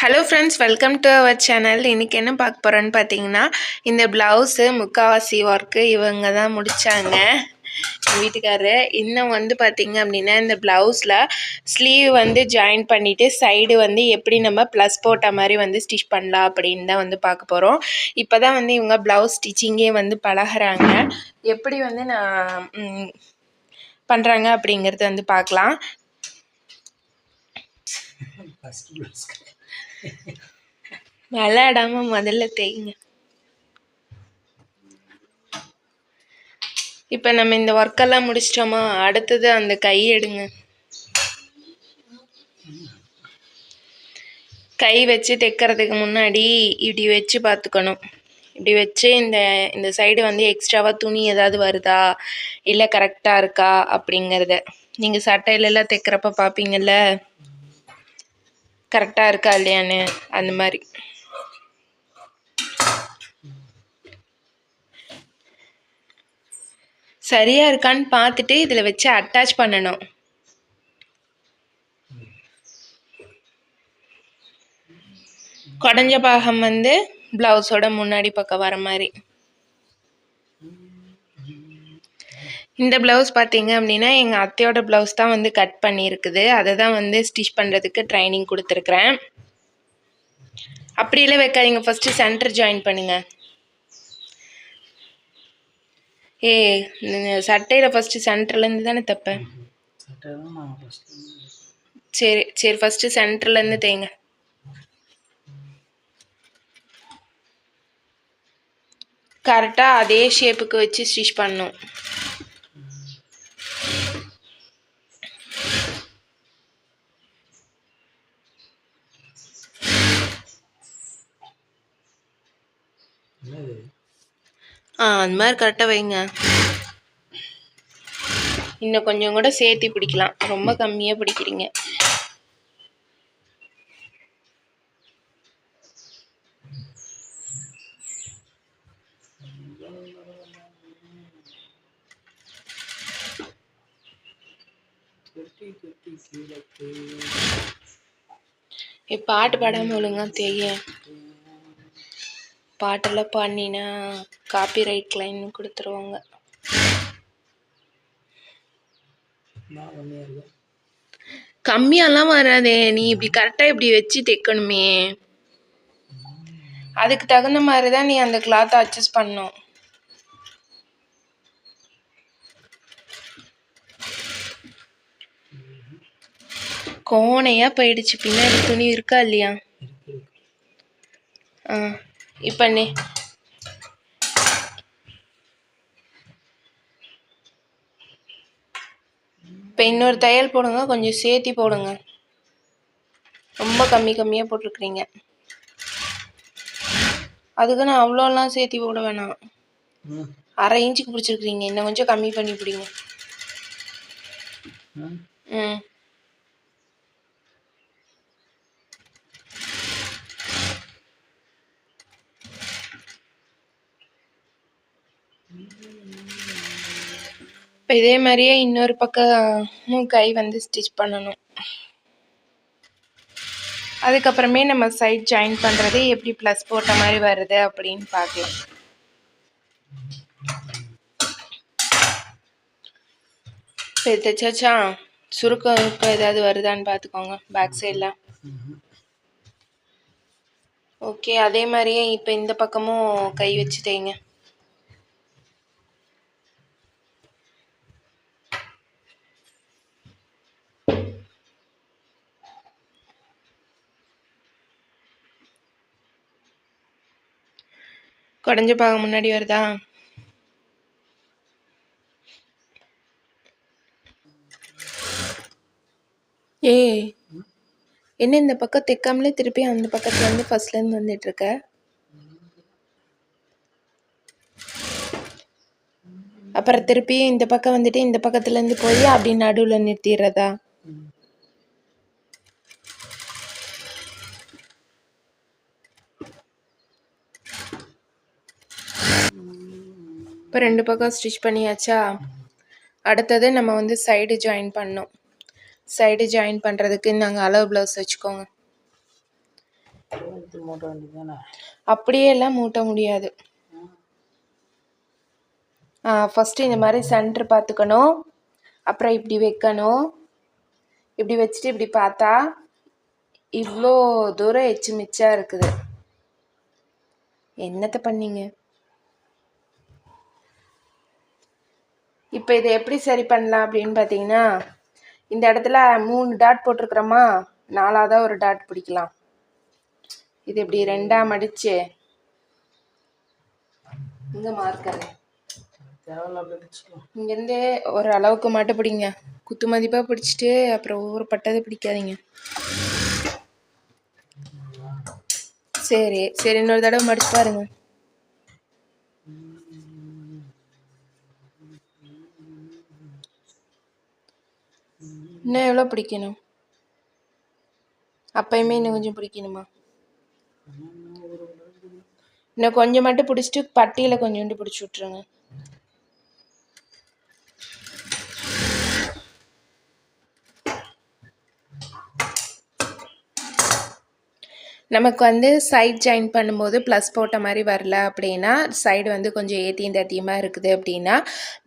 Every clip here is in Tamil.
Hello friends welcome to our channel இன்றைக்கி என்ன பார்க்க போகிறோன்னு பார்த்தீங்கன்னா இந்த ப்ளவுஸு முக்காவாசி ஒர்க்கு இவங்க தான் முடித்தாங்க வீட்டுக்காரரு இன்னும் வந்து பார்த்தீங்க அப்படின்னா இந்த ப்ளவுஸில் ஸ்லீவ் வந்து ஜாயின் பண்ணிவிட்டு சைடு வந்து எப்படி நம்ம ப்ளஸ் போட்ட மாதிரி வந்து ஸ்டிச் பண்ணலாம் அப்படின்னு தான் வந்து பார்க்க போகிறோம் இப்போ தான் வந்து இவங்க ப்ளவுஸ் ஸ்டிச்சிங்கே வந்து பழகுறாங்க. எப்படி வந்து நான் பண்ணுறாங்க அப்படிங்கிறது வந்து பார்க்கலாம். ப்ளவுஸ் விளையாடாம முதல்ல தேய்ங்க. இப்போ நம்ம இந்த ஒர்க்கெல்லாம் முடிச்சிட்டோமா? அடுத்தது அந்த கை எடுங்க. கை வச்சு தைக்கிறதுக்கு முன்னாடி இப்படி வச்சு பார்த்துக்கணும். இப்படி வச்சு இந்த இந்த சைடு வந்து எக்ஸ்ட்ராவாக துணி ஏதாவது வருதா? இல்லை கரெக்டாக இருக்கா? அப்படிங்கிறத. நீங்கள் சட்டையிலலாம் தைக்கிறப்ப பார்ப்பீங்கள்ல கரெக்டாக இருக்கா இல்லையான்னு அந்த மாதிரி. சரியா இருக்கான்னு பார்த்துட்டு இதில் வச்சு அட்டாச் பண்ணணும். குடஞ்ச பாகம் வந்து ப்ளவுஸோட முன்னாடி பக்கம் வர மாதிரி. இந்த ப்ளவுஸ் பார்த்தீங்க அப்படின்னா எங்கள் அத்தையோட ப்ளவுஸ் தான் வந்து கட் பண்ணியிருக்குது. அதை தான் வந்து ஸ்டிச் பண்ணுறதுக்கு ட்ரைனிங் கொடுத்துருக்குறேன். அப்படியெல்லாம் வைக்காதீங்க ஃபஸ்ட்டு சென்டர் ஜாயின் பண்ணுங்கள் ஏ சட்டையில் ஃபஸ்ட்டு சென்டர்லேருந்து தானே தைப்பேன்? சரி சரி ஃபஸ்ட்டு சென்டர்லேருந்து தேங்க கரெக்டாக அதே ஷேப்புக்கு வச்சு ஸ்டிச் பண்ணும் என்னது ஆ அந்த மாதிரி கரெக்டாக வைங்க. இன்னும் கொஞ்சம் கூட சேர்த்து பிடிக்கலாம். ரொம்ப கம்மியாக பிடிக்கிறீங்க. பாட்டு பாடாமல் ஒழுங்கா தெரியும் பாட்டெல்லாம் பண்ணினா காப்பி ரைட் லைன் கொடுத்துருவாங்க. கம்மியாலாம் வராதே நீ இப்படி கரெக்டாக இப்படி வச்சு தைக்கணுமே. அதுக்கு தகுந்த மாதிரி தான் நீ அந்த கிளாத்தை அட்ஜஸ்ட் பண்ணும் கோணையாக போயிடுச்சு பின்னாடி துணி இருக்கா இல்லையா? ஆ இப்போ இப்போ இன்னொரு தையல் போடுங்க கொஞ்சம் சேர்த்தி போடுங்க. ரொம்ப கம்மி கம்மியாக போட்டிருக்கிறீங்க. அதுக்கு நான் அவ்வளோலாம் சேர்த்தி போட வேணாம். அரை இன்ச்சுக்கு பிடிச்சிருக்கிறீங்க இன்னும் கொஞ்சம் கம்மி பண்ணி பிடிங்க. ம். இப்போ இதே மாதிரியே இன்னொரு பக்கமும் கை வந்து ஸ்டிச் பண்ணணும். அதுக்கப்புறமே நம்ம சைட் ஜாயின் பண்ணுறது எப்படி ப்ளஸ் போட்ட மாதிரி வருது அப்படின்னு பார்க்கலாம். இப்போ தைச்சாச்சா? சுருக்கம் இப்போ ஏதாவது வருதான்னு பார்த்துக்கோங்க பேக் சைடில் ஓகே அதே மாதிரியே இப்போ இந்த பக்கமும் கை வச்சு குடஞ்ச பாகம் முன்னாடி வருதா? ஏய் என்ன இந்த பக்கம் தைக்காமலே திருப்பி அந்த பக்கத்துல இருந்து ஃபர்ஸ்ட்ல இருந்து வந்துட்டு இருக்க? அப்புறம் திருப்பி இந்த பக்கம் வந்துட்டு இந்த பக்கத்துல இருந்து போய் அப்படி நடுவுல நிறுத்திடுறதா ம் இப்போ ரெண்டு பக்கம் ஸ்டிச் பண்ணியாச்சா? அடுத்தது நம்ம வந்து சைடு ஜாயின் பண்ணோம் சைடு ஜாயின் பண்ணுறதுக்கு நாங்கள் அளவு ப்ளவுஸ் வச்சுக்கோங்க. அப்படியே எல்லாம் மூட்ட முடியாது. ஃபஸ்ட்டு இந்த மாதிரி சென்டர் பார்த்துக்கணும். அப்புறம் இப்படி வைக்கணும். இப்படி வச்சுட்டு இப்படி பார்த்தா இவ்வளோ தூரம் எச்சு மிச்சா இருக்குது. என்னத்த பண்ணீங்க? இப்போ இதை எப்படி சரி பண்ணலாம் அப்படின்னு பார்த்தீங்கன்னா இந்த இடத்துல மூணு டாட் போட்டிருக்கிறோமா? நாலாவதாக ஒரு டாட் பிடிக்கலாம். இது இப்படி ரெண்டாக மடிச்சு இங்கே மார்க்கர் இங்கேருந்து ஒரு அளவுக்கு மட்டும் பிடிங்க. குத்து மதிப்பாக பிடிச்சிட்டு அப்புறம் ஒவ்வொரு பட்டதை பிடிக்காதீங்க. சரி சரி இன்னொரு தடவை மடிச்சு பாருங்க. இன்னும் எவ்வளோ பிடிக்கணும்? அப்பயுமே இன்னும் கொஞ்சம் பிடிக்கணுமா? இன்னும் கொஞ்சம் மட்டும் பிடிச்சிட்டு பட்டியில் கொஞ்சோண்டு பிடிச்சி விட்ருங்க நமக்கு வந்து சைட் ஜாயின் பண்ணும்போது ப்ளஸ் போட்ட மாதிரி வரல அப்படின்னா சைடு வந்து கொஞ்சம் ஏற்றியும் தத்தியமாக இருக்குது அப்படின்னா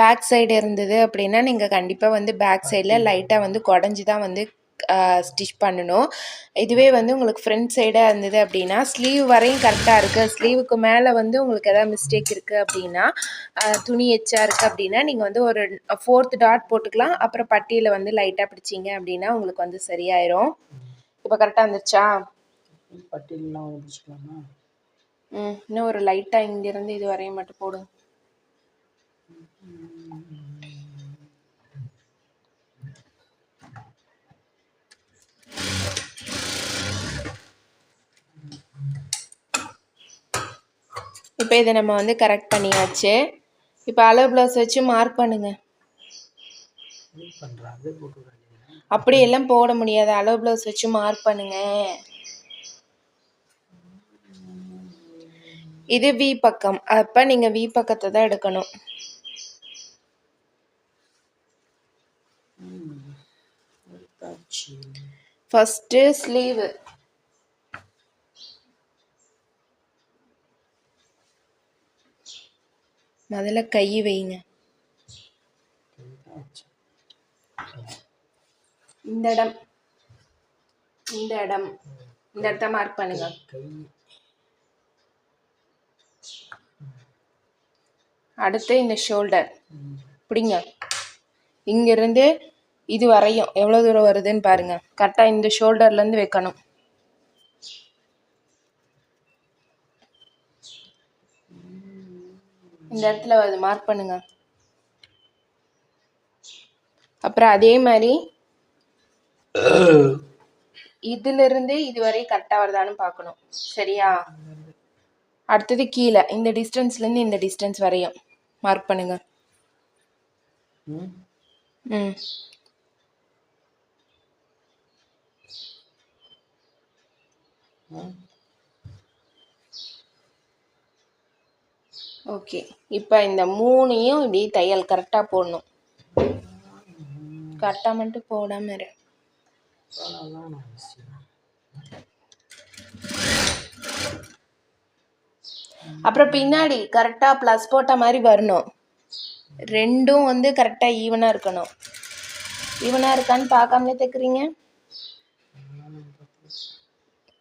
பேக் சைடு இருந்தது அப்படின்னா நீங்கள் கண்டிப்பாக வந்து பேக் சைடில் லைட்டாக வந்து குடஞ்சி தான் வந்து ஸ்டிச் பண்ணணும். இதுவே வந்து உங்களுக்கு ஃப்ரண்ட் சைடாக இருந்தது அப்படின்னா ஸ்லீவ் வரையும் கரெக்டாக இருக்குது ஸ்லீவுக்கு மேலே வந்து உங்களுக்கு எதாவது மிஸ்டேக் இருக்குது அப்படின்னா துணி எச்சா இருக்குது அப்படின்னா நீங்கள் வந்து ஒரு ஃபோர்த் டாட் போட்டுக்கலாம். அப்புறம் பட்டியில் வந்து லைட்டாக பிடிச்சிங்க அப்படின்னா உங்களுக்கு வந்து சரியாயிரும். இப்போ கரெக்டாக இருந்துச்சா பட்டியலாம் வந்து பிடிச்சிக்கலாமா ம் இன்னும் ஒரு லைட்டாக இங்கேருந்து இது வரையும் மட்டும் போடுங்க. இப்போ இதை நம்ம வந்து கரெக்ட் பண்ணியாச்சு. இப்போ அளவு ப்ளவுஸ் வச்சு மார்க் பண்ணுங்க. அப்படியெல்லாம் போட முடியாது. அளவு ப்ளவுஸ் வச்சு மார்க் பண்ணுங்க. இது வி பக்கம். அப்போ நீங்கள் வி பக்கத்தை தான் எடுக்கணும். ஃபர்ஸ்ட் ஃபஸ்ட்டு ஸ்லீவு முதல்ல கை வைங்க. இந்த இடம். இந்த இடம். இந்த இடத்த மார்க் பண்ணுங்க. அடுத்து இந்த ஷோல்டர் இப்படிங்க பிடிங்க. இங்கிருந்து இது வரையும் எவ்வளோ தூரம் வருதுன்னு பாருங்கள் கரெக்டாக இந்த ஷோல்டர்லேருந்து வைக்கணும். இந்த இடத்துல அது மார்க் பண்ணுங்க. அப்புறம் அதே மாதிரி இதிலிருந்து இது வரை கரெக்டாக வருதான்னு பார்க்கணும். சரியா? அடுத்தது கீழே. இந்த டிஸ்டன்ஸ்லேருந்து இந்த டிஸ்டன்ஸ் வரையும். மார்க் பண்ணுங்க. ம். ஓகே. இப்போ இந்த மூணையும் இப்படி தையல் கரெக்டாக போடணும். கரெக்டாக மட்டும் போடாமல் இரு. அப்புறம் பின்னாடி கரெக்டாக ப்ளஸ் போட்ட மாதிரி வரணும். ரெண்டும் வந்து கரெக்டாக ஈவனாக இருக்கணும். ஈவனாக இருக்கான்னு பார்க்காமலே தைக்கிறீங்க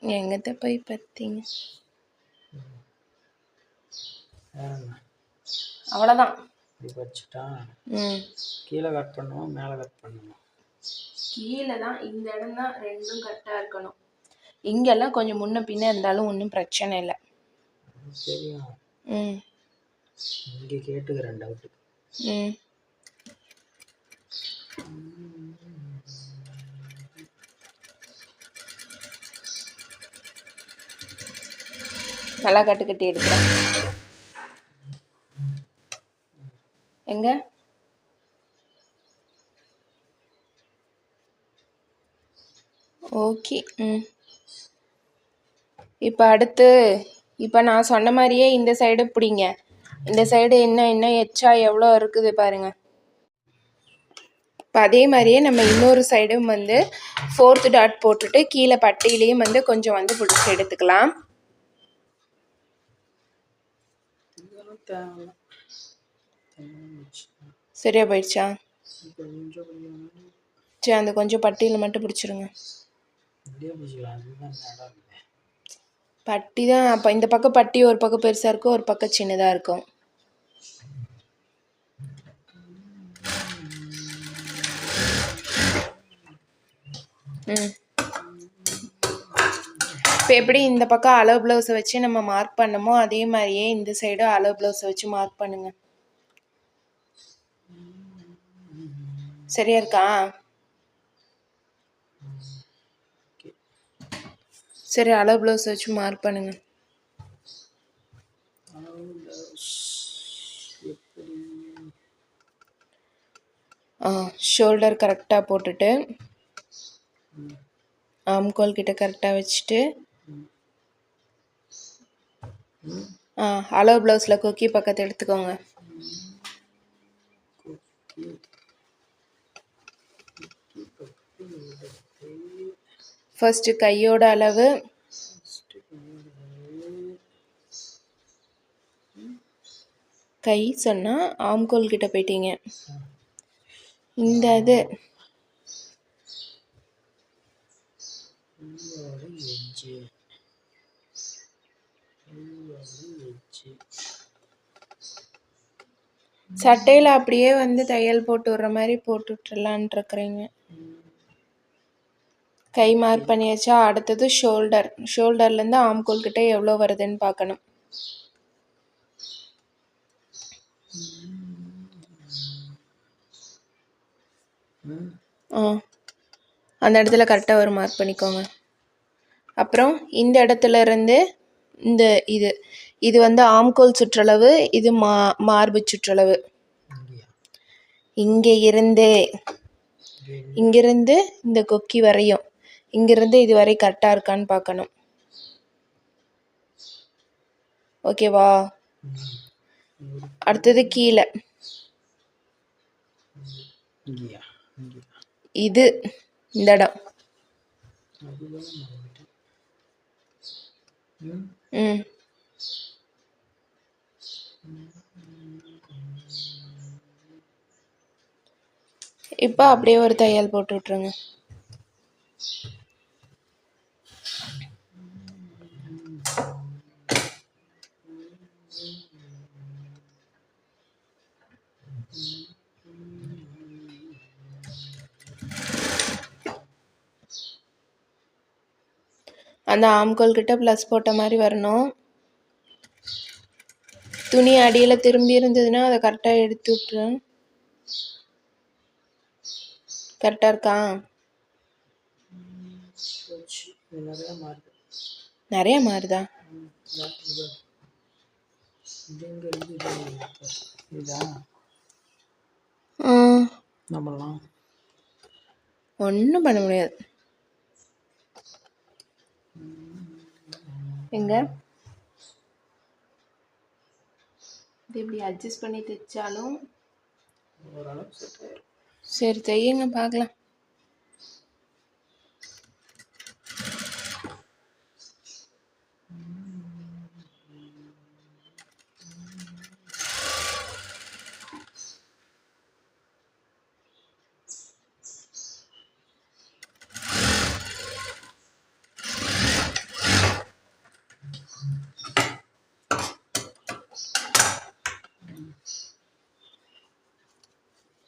எங்கத்த போய் பார்த்தீங்க? அவ்வளோதான் வச்சுட்டா ம். கீழே கட் பண்ணுவோம் மேலே கட் பண்ணுவோம். கீழே தான் இந்த இடம் தான் ரெண்டும் கரெக்டாக இருக்கணும். இங்கெல்லாம் கொஞ்சம் முன்ன பின்ன இருந்தாலும் ஒன்றும் பிரச்சனை இல்லை. தெரியும் ம் இங்கே கேட்டுக்கிறேன் டவுட்டு ம் நல்லா கட்டு கட்டி எடுக்கிறேன் எங்க ஓகே ம் இப்போ அடுத்து இப்போ நான் சொன்ன மாதிரியே இந்த சைடு பிடிங்க. இந்த சைடு என்ன இன்னும் எச்சா எவ்வளோ இருக்குது பாருங்க. இப்போ அதே மாதிரியே நம்ம இன்னொரு சைடும் வந்து ஃபோர்த்து டாட் போட்டுட்டு கீழே பட்டியிலையும் வந்து கொஞ்சம் வந்து பிடிச்சி எடுத்துக்கலாம். சரியா போயிடுச்சா? சரி அந்த கொஞ்சம் பட்டியில் மட்டும் பிடிச்சிருங்க இப்படியே பிடிச்சிக்கலாம் அதுதான் இடம் இல்லை பட்டி தான் அப்போ இந்த பக்கம் பட்டி ஒரு பக்கம் பெருசாக இருக்கும் ஒரு பக்கம் சின்னதாக இருக்கும். ம். இப்போ எப்படி இந்த பக்கம் அளவு ப்ளவுஸை வச்சு நம்ம மார்க் பண்ணமோ அதே மாதிரியே இந்த சைடும் அளவு ப்ளவுஸை வச்சு மார்க் பண்ணுங்க. சரியா இருக்கா? சரி அளவு ப்ளவுஸ் வச்சு மார்க் பண்ணுங்க. ஆ ஷோல்டர் கரெக்டாக போட்டுட்டு ஆம்கோல் கிட்ட கரெக்டாக வச்சுட்டு ஆ அளவு ப்ளவுஸில் கொக்கி பக்கத்தை எடுத்துக்கோங்க கொக்கி கொக்கி பக்கத்து இடத்தை ஃபர்ஸ்ட் கையோட அளவு. கை சொன்னால் ஆம்கோல் கிட்ட போயிட்டீங்க. இந்த இது. சட்டையில் அப்படியே வந்து தையல் போட்டு விடுற மாதிரி போட்டு விட்டுறலான் இருக்கிறீங்க. கை மார்க் பண்ணியாச்சா? அடுத்தது ஷோல்டர். ஷோல்டர்லேருந்து ஆம்கோல் கிட்டே எவ்வளோ வருதுன்னு பார்க்கணும். ஆ. அந்த இடத்துல கரெக்டாக ஒரு மார்க் பண்ணிக்கோங்க. அப்புறம் இந்த இடத்துல இருந்து இந்த இது இது வந்து ஆம்கோல் சுற்றளவு இது மா மார்பு சுற்றளவு. இங்கே இருந்து இங்கிருந்து இந்த கொக்கி வரையும். இங்கிருந்து இது வரை கரெக்டாக இருக்கான்னு பார்க்கணும். ஓகேவா? அடுத்தது கீழே. இது இந்த இடம். ம். இப்போ அப்படியே ஒரு தையல் போட்டு விட்ருங்க அந்த ஆம்கோல் கிட்ட ப்ளஸ் போட்ட மாதிரி வரணும். துணி அடியில் திரும்பி இருந்ததுன்னா அதை கரெக்டாக எடுத்து விட்ரு கரெக்டாக இருக்கா? நிறையா மாறுது? நிறைய மாறுதா ம் இதா இதா இது எங்கே இருந்து இது எங்க இருக்கு? இதா நம்மலாம் ஒன்றும் பண்ண முடியாது எங்க? இது இப்படி அட்ஜஸ்ட் பண்ணி தைச்சாலும் சரி தையுங்க பார்க்கலாம்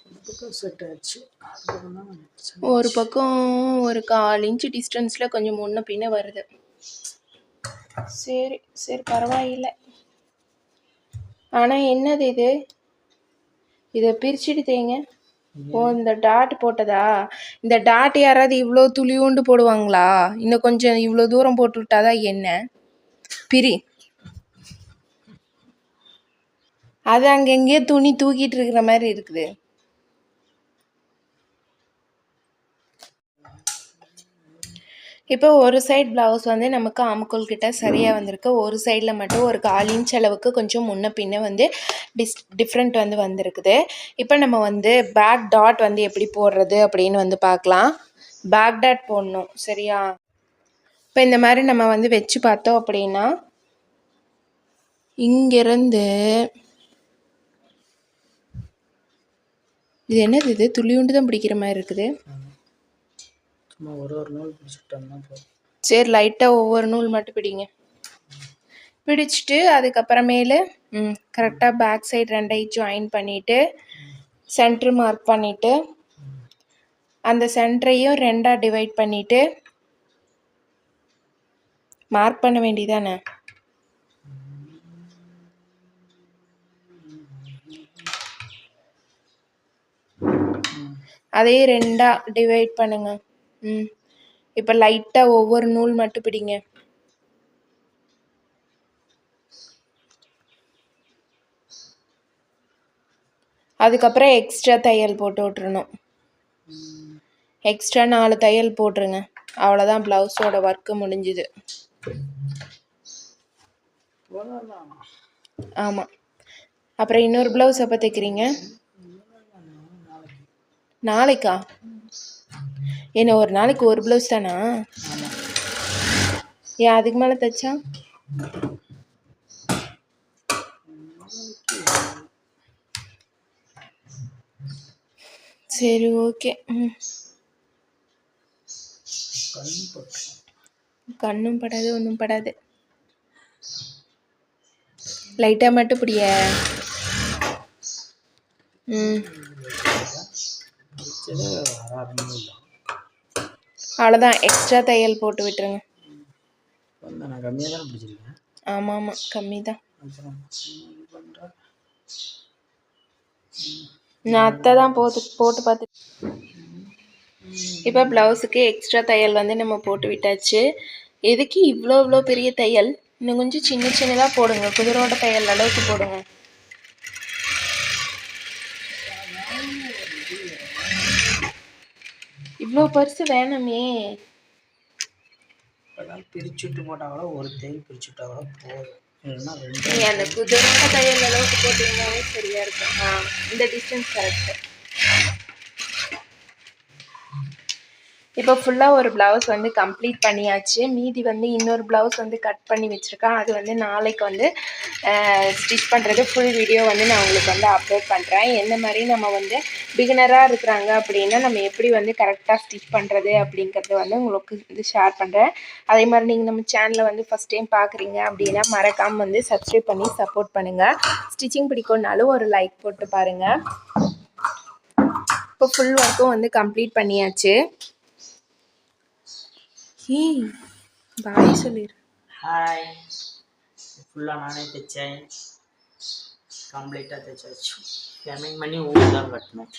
ஒரு பக்கம் செட் பிரச்சனை. ஒரு பக்கம் ஒரு கால் இன்ச்சு டிஸ்டன்ஸில் கொஞ்சம் முன்ன பின்ன வருது. சரி சரி பரவாயில்லை. ஆனால் என்னது இது? இதை பிரிச்சுட்டு தேங்க ஓ இந்த டாட் போட்டதா? இந்த டாட் யாராவது இவ்வளோ துளியூண்டு போடுவாங்களா? இன்னும் கொஞ்சம் இவ்வளோ தூரம் போட்டு விட்டாதான் என்ன? பிரி. அது அங்கங்கேயே துணி தூக்கிட்டு இருக்கிற மாதிரி இருக்குது. இப்போ ஒரு சைட் ப்ளவுஸ் வந்து நமக்கு ஆம்கோல் கிட்ட சரியாக வந்திருக்கு. ஒரு சைடில் மட்டும் ஒரு கால் இன்ச் அளவுக்கு கொஞ்சம் முன்ன பின்ன வந்து டிஸ் டிஃப்ரெண்ட் வந்து வந்திருக்குது. இப்போ நம்ம வந்து பேக் டாட் வந்து எப்படி போடுறது அப்படின்னு வந்து பார்க்கலாம். பேக் டாட் போடணும் சரியா? இப்போ இந்த மாதிரி நம்ம வந்து வச்சு பார்த்தோம் அப்படின்னா இங்கிருந்து இது என்னது இது? துளியுண்டு தான் பிடிக்கிற மாதிரி இருக்குது. சும்மா ஒரு ஒரு நூல் பிடிச்சிக்கிட்டோம்னா போதும். சரி லைட்டாக ஒவ்வொரு நூல் மட்டும் பிடிங்க. பிடிச்சிட்டு அதுக்கப்புறமேலு ம் கரெக்டாக பேக் சைடு ரெண்டையும் ஜாயின் பண்ணிவிட்டு சென்ட்ரு மார்க் பண்ணிவிட்டு அந்த சென்டரையும் ரெண்டாக டிவைட் பண்ணிவிட்டு மார்க் பண்ண வேண்டியதானே? அதையும் ரெண்டாக டிவைட் பண்ணுங்கள் ம். இப்போ லைட்டாக ஒவ்வொரு நூல் மட்டும் பிடிங்க. அதுக்கப்புறம் எக்ஸ்ட்ரா தையல் போட்டு விட்றணும் எக்ஸ்ட்ரா நாலு தையல் போட்டுருங்க. அவ்வளோதான் ப்ளவுஸோட ஒர்க்கு முடிஞ்சுது. ஆமாம் அப்புறம் இன்னொரு ப்ளவுஸ் எப்போ தைக்கிறீங்க? நாளைக்கா? என்ன ஒரு நாளைக்கு ஒரு ப்ளவுஸ் தானா? ஏன் அதுக்கு மேலே தைச்சா? சரி ஓகே ம். கண்ணும் படாது ஒன்றும் படாது. லைட்டாக மட்டும் பிடிய. ம். அவ்வளோதான் எக்ஸ்ட்ரா தையல் போட்டு விட்டுருங்க. நான் கம்மியாக தானே பிடிச்சிருக்கேன் ஆமாம் ஆமாம் கம்மி தான் நான் அத்தை தான் போட்டு போட்டு பார்த்து இப்போ ப்ளவுஸுக்கு எக்ஸ்ட்ரா தையல் வந்து நம்ம போட்டு விட்டாச்சு. எதுக்கு இவ்வளோ இவ்வளோ பெரிய தையல்? இன்னும் கொஞ்சம் சின்ன சின்னதாக போடுங்க. குதிரோட தையல் அளவுக்கு போடுங்க. இவ்வளோ பரிசு வேணாமே. இப்போதான் பிரிச்சுட்டு போட்டால் கூட ஒரு தையல் பிரிச்சுட்டா கூட போதும். இல்லைன்னா ரெண்டு நீ அந்த குதிரோட தையல் அளவுக்கு போட்டிங்கனாவே சரியாக இருக்கும். ஆ இந்த டிஸ்டன்ஸ் கரெக்டு இப்போ ஃபுல்லாக ஒரு ப்ளவுஸ் வந்து கம்ப்ளீட் பண்ணியாச்சு. மீதி வந்து இன்னொரு ப்ளவுஸ் வந்து கட் பண்ணி வச்சுருக்கேன். அது வந்து நாளைக்கு வந்து ஸ்டிச் பண்ணுறது ஃபுல் வீடியோ வந்து நான் உங்களுக்கு வந்து அப்லோட் பண்ணுறேன் எந்த மாதிரி நம்ம வந்து பிகினராக இருக்கிறாங்க அப்படின்னா நம்ம எப்படி வந்து கரெக்டாக ஸ்டிச் பண்ணுறது அப்படிங்கிறது வந்து உங்களுக்கு வந்து ஷேர் பண்ணுறேன் அதே மாதிரி நீங்கள் நம்ம சேனலை வந்து ஃபஸ்ட் டைம் பார்க்குறீங்க அப்படின்னா மறக்காமல் வந்து சப்ஸ்கிரைப் பண்ணி சப்போர்ட் பண்ணுங்கள் ஸ்டிச்சிங் பிடிக்கும்னாலும் ஒரு லைக் போட்டு பாருங்கள் இப்போ ஃபுல் ஒர்க்கும் வந்து கம்ப்ளீட் பண்ணியாச்சு. ஏய் பாய் சொல்லிடு ஹாய் ஃபுல்லாக நானே தைச்சேன். கம்ப்ளீட்டாக தைச்சாச்சு. பேமெண்ட் பண்ணி ஊர் தான் கட்டணும்